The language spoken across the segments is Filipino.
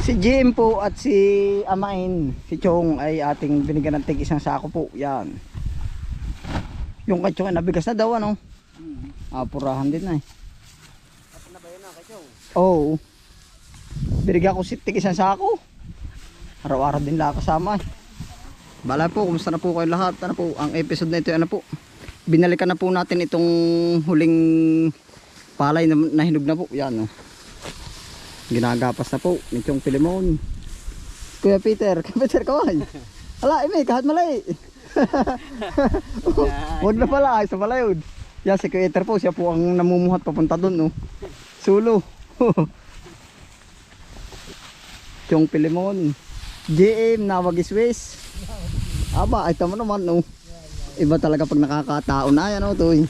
Si Jim po at si Amain, si Chong ay ating binigyan ng tig isang sako po. Yan. Yung kay Chong ay nabigas na daw ano. Ah, purahan din na eh. Oo. Binigyan ko si tig isang sako. Araw-araw din lang kasama eh. Bala po, kumusta na po kayo lahat? Ano po, ang episode na ito, ano po? Binalikan na po natin itong huling palay na, na hinog na po. Yan, oh. Ginagapas na po, ni Chong Pilimon. Kuya Peter, Kuya Peter, kaway. Ala, ime, kahit malay. Huwag na pala, isa pala yun. Yan, si Kuya Peter po, siya po ang namumuhat papunta doon, no. Sulo. Chong Pilimon. JM, Nawag Swiss. Aba, ito mo naman, no. Iba talaga pag nakakatao na yan, oh, toy.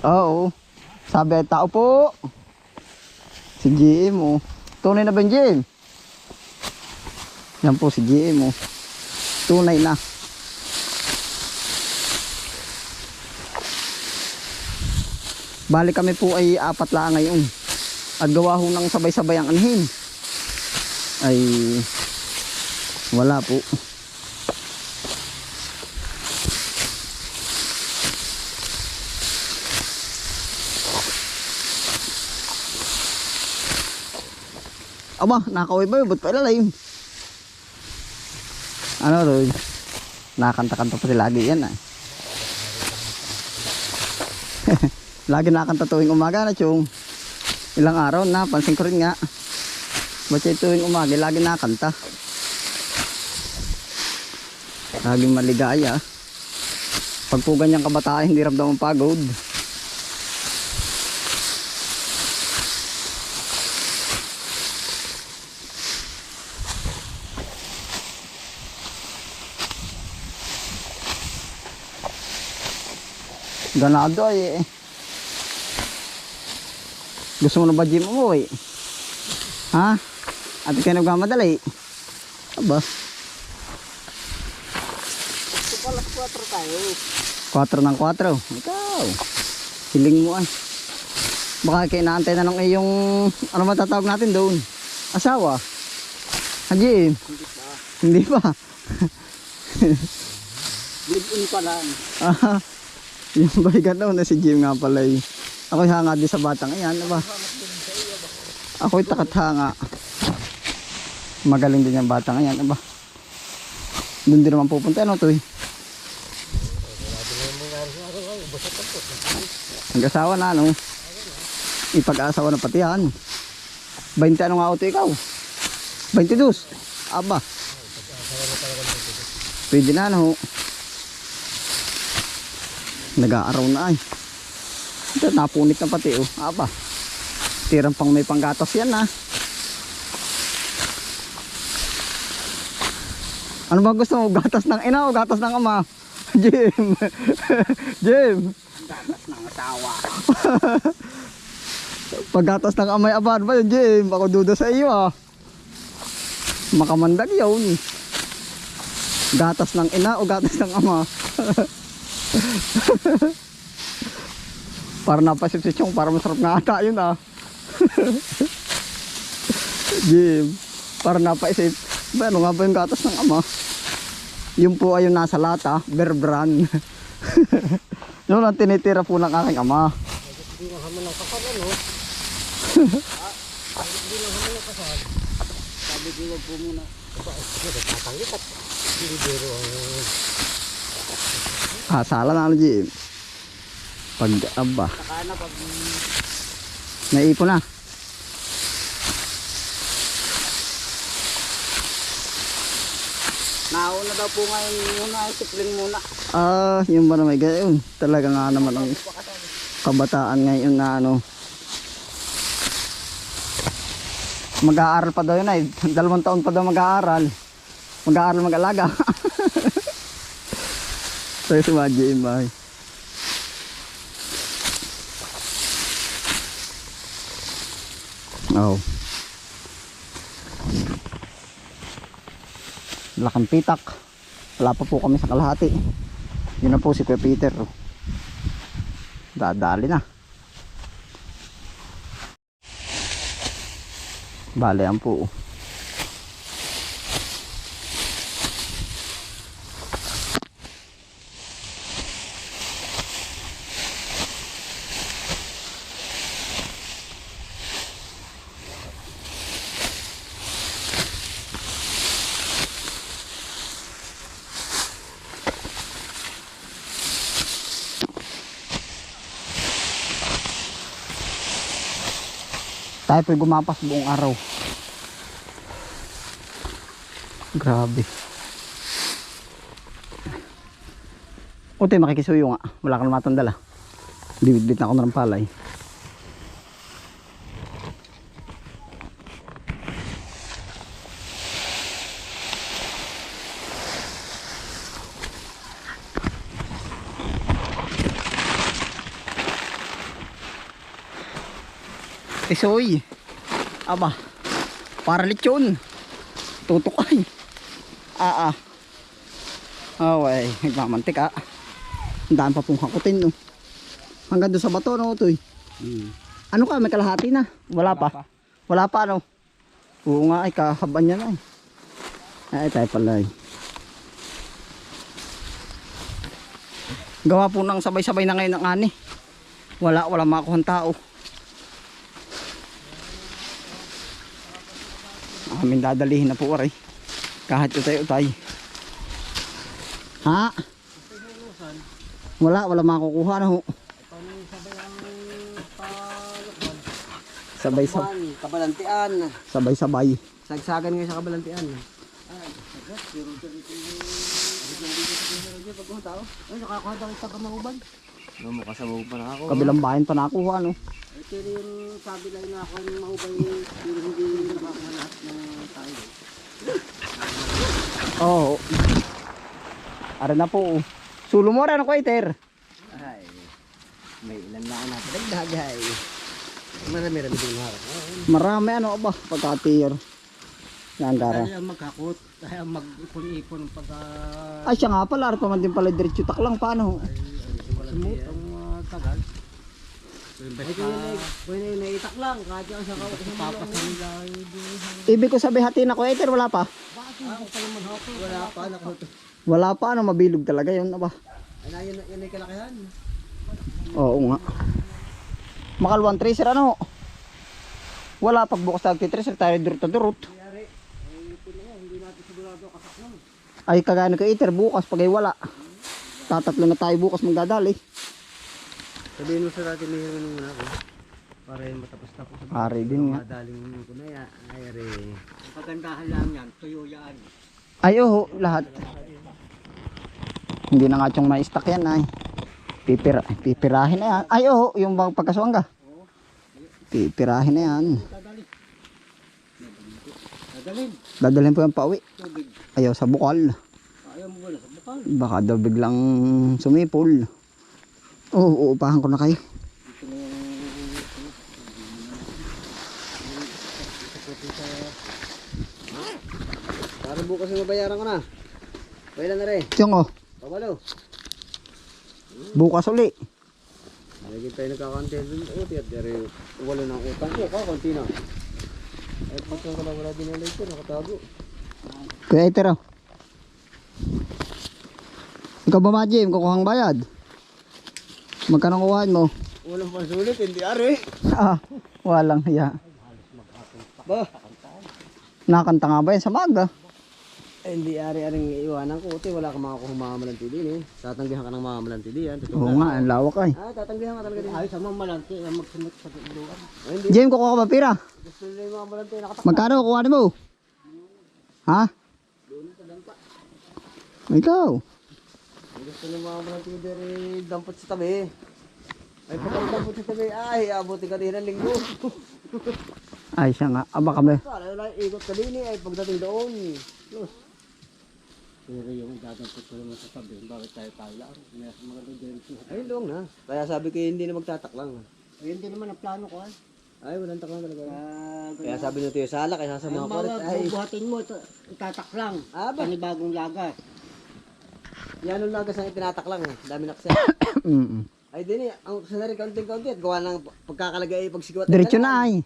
Oo. Sabi, tao po. Si GM, oh. Tunay na ba yung GM? Yan po si GM, oh. Tunay na. Bali kami po ay apat lang ngayon. At gawa ho ng sabay-sabay ang anhin. Ay wala po. Aba, nakaway ba? Ba't pa ilalim? Ano to? Nakakanta-kanta pa sila lagi yan ah. lagi nakakanta tuwing umaga na chong. Ilang araw na, pansin ko rin nga. Ba't siya tuwing umaga, lagi nakakanta. Laging maligaya. Pag po ganyang kabataan, hindi ramdam ang pagod. Ganado ay eh. Gusto mo na ba gym umuwi? Ha? At kayo nagmamadali? Aba, Alas 4 tayo. 4 ng 4. Ikaw. Hiling mo ay. Baka kinaantay na ng iyong ano matatawag natin doon? Asawa. Ha, Jim? Hindi pa. Hindi pa. Live-in pa lang. Ah, yung balikan daw na si Jim nga pala eh. Ako'y hanga din sa batang iyan. Aba. Ako'y takat hanga. Magaling din yung batang iyan. Aba. Doon din naman pupunta. Ano to eh? Nag-asawa na ano? Ipag-asawa na pati yan. 20 ano nga auto ikaw? 22. Aba. Pwede na ano? Nag-aaraw na ay. Ito, napunit na pati oh. Aba. Tirang pang may panggatas yan ah. Ano ba gusto mo? Gatas ng ina o gatas ng ama? Jim. Jim. Datas ng asawa. Paggatas ng amay aban ba yun, Jim? Ako duda sa iyo ah. Makamandag yun. Gatas ng ina o gatas ng ama? Para napasip si para masarap nga ata yun ah. Jim, para napaisip, ano nga ba yung gatas ng ama? Yun po ay yung nasa lata, bear brand. yun ang tinitira po ng aking ama. Hindi na haman ng kasal ano. Hindi na haman ng kasal. Sabi ko wag po muna. Aba, nagtatangit at hindi biro ang Kasala na ano, Jim. Pag, aba, saka na pag naipon na. nauna daw po ngayon muna, sikling muna. Ah, yung ba na may gayon? Talaga nga naman ang kabataan ngayon na ano. Mag-aaral pa daw yun ay. Dalawang taon pa daw mag-aaral. Mag-aaral mag-alaga. Tayo si Madji Imay. Oh. Lakang pitak. Wala pa po kami sa kalahati. Yun na po si Kuya Peter. oh. Dadali na. Bale, yan po. Tayo po'y gumapas buong araw. Grabe. Utoy, makikisuyo nga. Wala kang matandala. Bibit-bit na ako ng palay. Tisoy. Aba. Para lechon. Tutukay. Ah ah. Away, nagmamantik ah. Ang daan pa pong hakutin no. Hanggang doon sa bato no, Utoy. Hmm. Ano ka, may kalahati na? Wala, pa. Wala pa no. Oo nga ay kahaban niya na eh. Ay tayo pala eh. Gawa po ng sabay-sabay na ngayon ang ani. Wala, wala makakuhang tao. Amin dadalihin na po aray. Kahit utay-utay. Ha? Wala, wala makukuha na ho. Sabay sabay. Kabalantian. Sabay sabay. Sagsagan nga sa kabalantian. Ay, nakakuha daw sa kamahuban. No, makasabaw pa na ako. Kabilang bayan pa nakuha no. Ito rin yung sabi lang na ako yung mahubay pero hindi nakakuha lahat ng tayo. Oo. Ara na po. oh. Sulo mo rin ako iter. Ay, may ilan na ako natin. Dagdagay. Marami rami din harap. Marami ano ba pagka-tier. Yan gara. Kaya magkakot, kaya mag-ipon-ipon pagka Ay siya nga pala, ara pa man din pala diretso taklang paano. Sumut ang uh, tagal. Pwede na na itak lang, kahit yung sa kawat sa papas nila. Ibig ko sabi hati na ko iter wala pa. Wala pa. Wala pa ano mabilog talaga yun aba. Ano yun, yun ay kalakihan. Oo nga. Makalwan tracer ano. Wala pagbukas tag tracer tayo durot na durot. Nangyari, ay ito na yan, hindi natin sigurado kasaknan. Ay kagano ka iter bukas pag ay wala. Tatatlo na tayo bukas magdadali. Sabihin mo sa natin may hirman muna ako. Para yung matapos-tapos. Ari din nga. Madaling ko na yan. Ay, re. Ang kagandahan lang yan, tuyo yan. Ay oo, lahat. Hindi na nga tiyong ma-stack yan ay. Pipira, pipirahin na yan. Ay oo, yung bang pagkaswangga. Pipirahin na yan. Dadalhin. Dadalhin po yung pauwi. Ayaw sa bukal. Ayaw mo wala sa bukal. Baka daw biglang sumipol. Oo, uupahan ko na kayo. Para bukas yung mabayaran ko na. Kailan na rin? Tiyong oh, Pabalo. bukas uli. Lagi tayo nagkakantin dun. O, tiyat dari. Wala na ang utang ko. Kakanti na. Ay, patong ko lang wala din yung ko. Nakatago. Kaya ito raw. Ikaw ba Majim, kukuhang bayad? Magkano kukuhaan mo? Walang pansulit. Hindi ari. Ah, walang hiya. Ba? Nakanta nga ba yan sa maga? Eh, hindi ari-aring iwanan ko. Uti, wala kang mga kumamalanti din eh. Tatanggihan ka ng mamalanti din yan. Totoo Oo lang. nga, ang lawak ay. Ah, tatanggihan ka talaga din. Ayos ang mamalanti. Ang magsunod sa lugar. Ay, hindi. Jim, kukuha ka ba pira? Gusto nila yung mamalanti. Nakatak. Magkano kukuha mo? Ha? Ikaw. Gusto nila yung mamalanti dari dampot sa tabi. Ay, pagka dampot sa tabi, ay, abutin ka din ng linggo. Ay, siya nga. Aba kami. Wala, wala, ikot ka din eh. Ay, pagdating doon. Los. Pero yung dadampot ko naman sa tabi, bakit tayo tayo lang? May mga doon Ay, long na. Kaya sabi ko hindi na magtataklang. Ay, hindi naman ang plano ko ay. Ay, walang taklang talaga. kaya sabi nito yung sala, kaya sa mga kulit. Ay, buhatin mo, itatak lang. ah, ba? Panibagong lagas. Yan ang lagas ang itinataklang eh. Dami na kasi. Mm Ay, din eh. Ang sanari kaunting-kaunti at gawa ng pagkakalagay pagsikwat. Diretso na ay.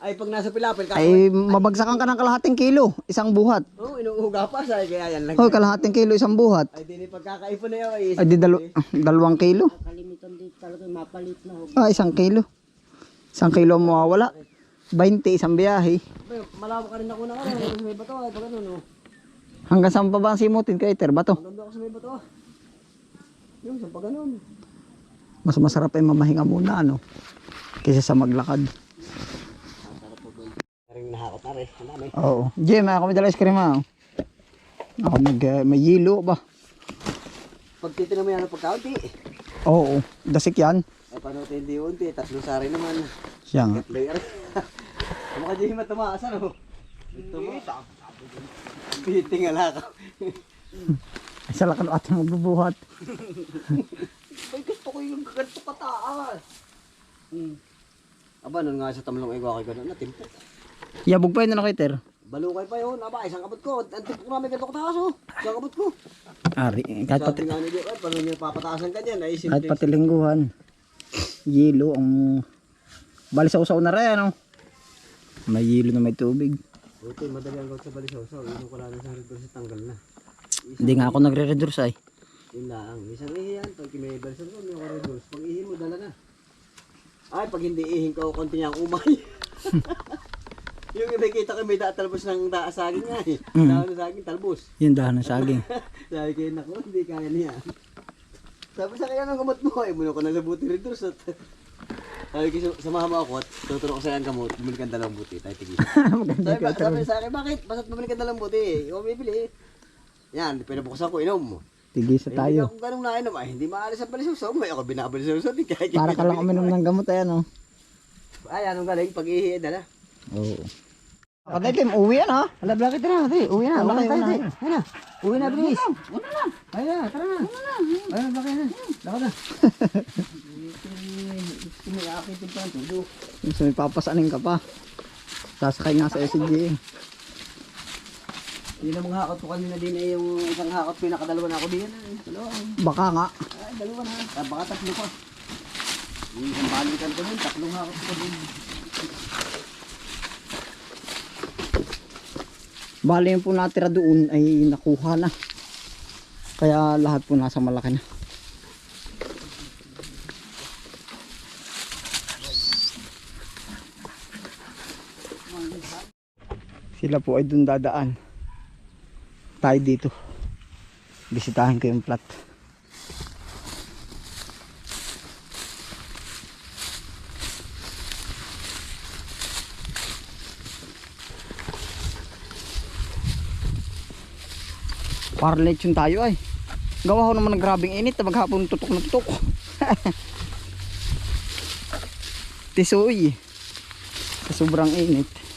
Ay, pag nasa pilapil, kasi... Ay, mabagsakan ka ng kalahating kilo, isang buhat. Oo, oh, inuuga pa sa kaya yan lang. Hoy, kalahating kilo, isang buhat. Ay, di pagkakaipon na yun. Ay, Ay, di dalo, dalawang kilo. Kalimitan dito talaga mapalit na ho. Ah, isang kilo. Isang kilo ang mawawala. 20, isang biyahe. Ay, Malawak ka rin ako na. Sa may bato, ay pag ano, no. Hanggang saan pa ba ang simutin kay Ter? Bato. Maganda ako sa may bato. ah. Yung, sa pag ganun. Mas masarap ay mamahinga muna, ano? Kaysa sa maglakad. Ring nahakot na rin. Dami. Oo. Jim, ako may dala ice cream, ha? Ako nag, uh, may yelo ba? Pag titignan mo yan ng pagkaunti. Oo. Dasik yan. Ay, paano tayo hindi unti? Tatlong sari naman. Siya nga. Player. Mukha dyan yung ano? Tumaas. Pitingala ka. Ay, sa lakan ating magbubuhat. Ay, gusto ko yung ganito kataas. Hmm. Aba, nun nga sa tamlong igwa kay gano'n, natimpo. Yabog pa yun na kay Ter. Balukay pa yun. Aba, isang kabot ko. Ang timpo ko namin ganito kataas, oh. Isang kabot ko. Ari, kahit pati, Sabi nga ni Diyo, ay, paano niya papataasan ka dyan? Ay, kahit pati lingguhan. Yelo ang... Bali sa usaw na rin, ano? May yelo na may tubig. Buti, madali ang gawin sa balisaw. So, yun ko lang sa rin sa tanggal na. Hindi nga ako nagre-reduce ay. Yun lang. Isang ihi yan. Pag may balisaw ko, may corridors. Pag ihi mo, dala na. Ay, pag hindi ihin ka, konti niyang umay. yung iba kita ko may da talbos ng da saging nga eh. Mm. Dahon ng saging talbos. Yung dahan ng saging. Sabi kayo nako, hindi kaya niya. Sabi sa kanya ng gamot mo, ay muna ko na sa buti rin at sabi ko, samahan mo ako at tuturo ko sa ang gamot, bumili ka ng dalawang buti, tayo tigil. Maganda sabi, ba, sabi sa akin, bakit? Basta't bumili ka ng dalawang buti, ikaw bibili. Yan, pinabukasan ko, inom mo. Tigisa Hindi tayo. ako ganun na inom, ay hindi maalis ang balisusok, may ako binabalisusok, di kaya. Para ka lang uminom ng gamot ay ano. Ay, anong galing, pag-ihi, dala. Oo. Ako na Tim, uwi yan ha. Wala, bakit na, di, uwi na, Wala, uwi tayo, di. Ayun na, uwi na, bilis. Una na. Ayun na, tara na. Ayun na, bakit na. Lako na. Kumilakitin pa ang tulo. So may papasanin ka pa. Sasakay nga sa SG. Yun ang mga hakot ko kanina din ay yung isang hakot pinakadalawa na ako din. Dalawa. Baka nga. Ay, dalawa na. Ah, baka tatlo pa. Yung isang balikan ko din, tatlong hakot ko din. Bali yung po natira doon ay nakuha na. Kaya lahat po nasa malaki na. Sila po ay doon dadaan. Tayo dito. Bisitahin ko yung plot. Para lechon tayo ay. Gawa ko naman ng grabing init na maghapon tutok na tutok. Tisoy. Sa sobrang init.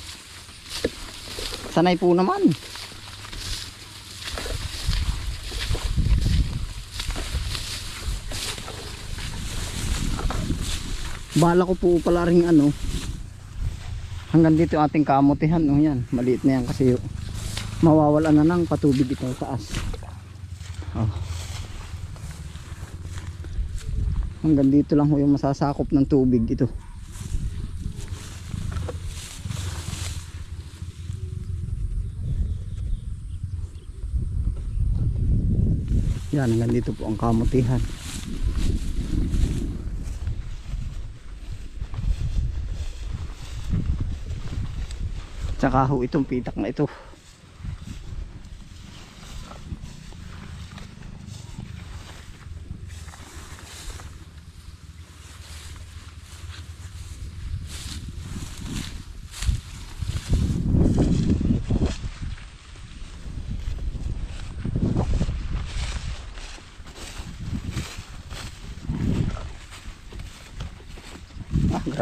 Sanay po naman. Bala ko po pala rin ano. Hanggang dito ating kamutihan. No, yan. Maliit na yan kasi mawawala na ng patubig ito taas. Oh. Hanggang dito lang ho yung masasakop ng tubig ito. Yan, hanggang dito po ang kamutihan. Tsaka ho itong pitak na ito.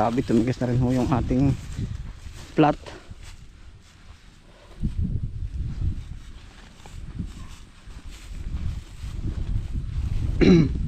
grabe tumigas na rin ho yung ating plat mm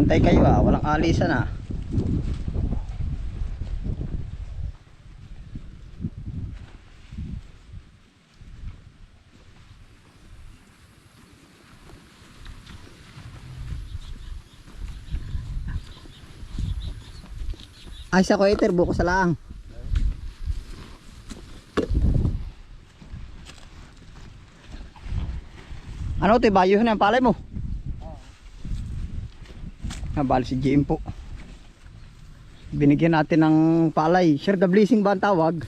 Bantay kayo ah, walang alisan ah. Ay sa Kuwaiter, buko sa laang. Ano ito, bayo na ang palay mo? Nabali si JM po. Binigyan natin ng palay. Share the blessing ba ang tawag?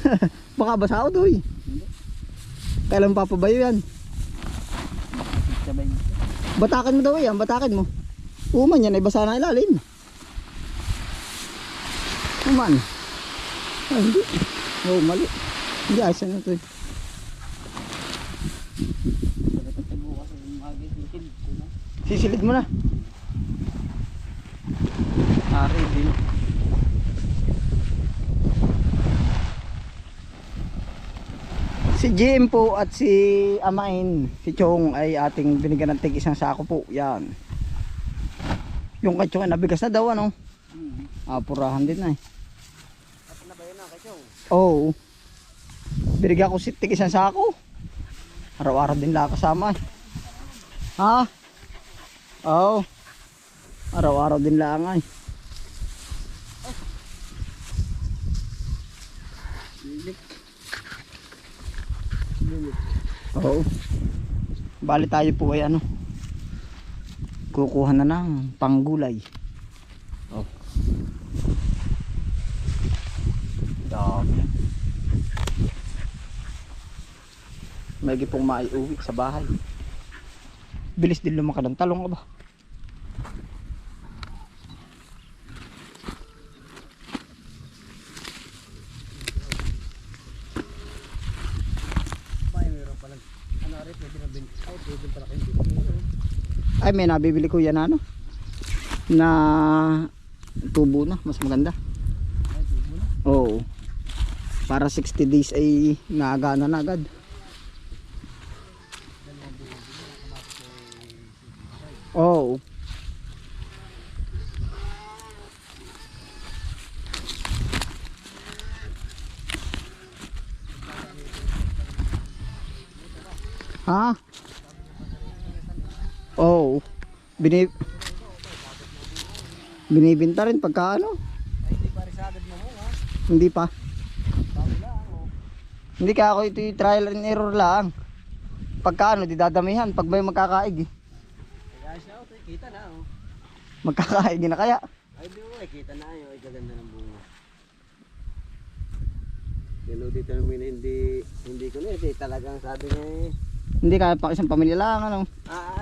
Baka basa ako doy. Kailan papabayo yan? Batakan mo daw yan, batakan mo. Uman yan ay basa na ilalim. Uman. Ay, hindi. Oo, mali. Hindi, ayos na ito. eh. Sisilid mo na. Ari din. Si Jim po at si Amain, si Chong ay ating binigyan ng tig isang sako po. Yan. Yung kay Chong ay nabigas na daw ano. Hmm. Ah, purahan din na eh. At na ba yun na kayo? Oo. Binigyan ko si tig isang sako. Araw-araw din lang kasama eh. Ha? Oo. Araw-araw din lang ay. Oo. Bali tayo po ay ano. Kukuha na ng panggulay. Oh. Dami. May pong maiuwi sa bahay. Bilis din lumaka ng talong ba? Ay, meron pala. Ano rin, pwede na bin. Ay, pwede pala kayo bin. Ay may nabibili ko yan ano. Na tubo na, mas maganda. Oo. Para 60 days ay naagana na agad. Oo. Ha? Oo. Bini Binibinta rin pagka ano? Ay, hindi pa rin sa agad ha? Hindi pa. Bago lang, oh. Hindi ka ako ito yung trial and error lang. Pagka ano, di dadamihan. Pag may magkakaig eh. Kaya siya, oh, kita na, oh. Magkakaig na kaya. Ay, di mo, eh, kita na yun. Ay, gaganda ng bunga. Oh, dito namin hindi, hindi ko na, eh. Talagang sabi niya, eh. Hindi kaya pa isang pamilya lang ano.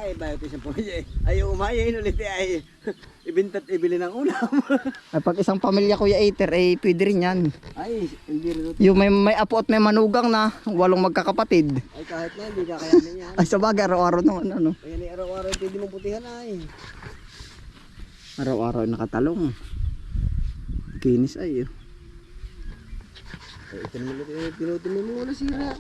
Ay, bayo ito siyang pamilya, eh. Ayaw umayain ulit, eh, ay. Ibintat, ibili ng ulam. Ay, pag isang pamilya kuya Eater, eh pwede rin yan. ay, hindi rin ito. Yung may, may apo at may manugang na, walong magkakapatid. Ay, kahit na, hindi kakayanin yan. Ay sa bagay, araw-araw naman ano. Eh, araw-araw, pwede mong putihan, ay. Araw-araw nakatalong. Kinis ay. oh. Eh, ito naman, tinutin mo muna sira.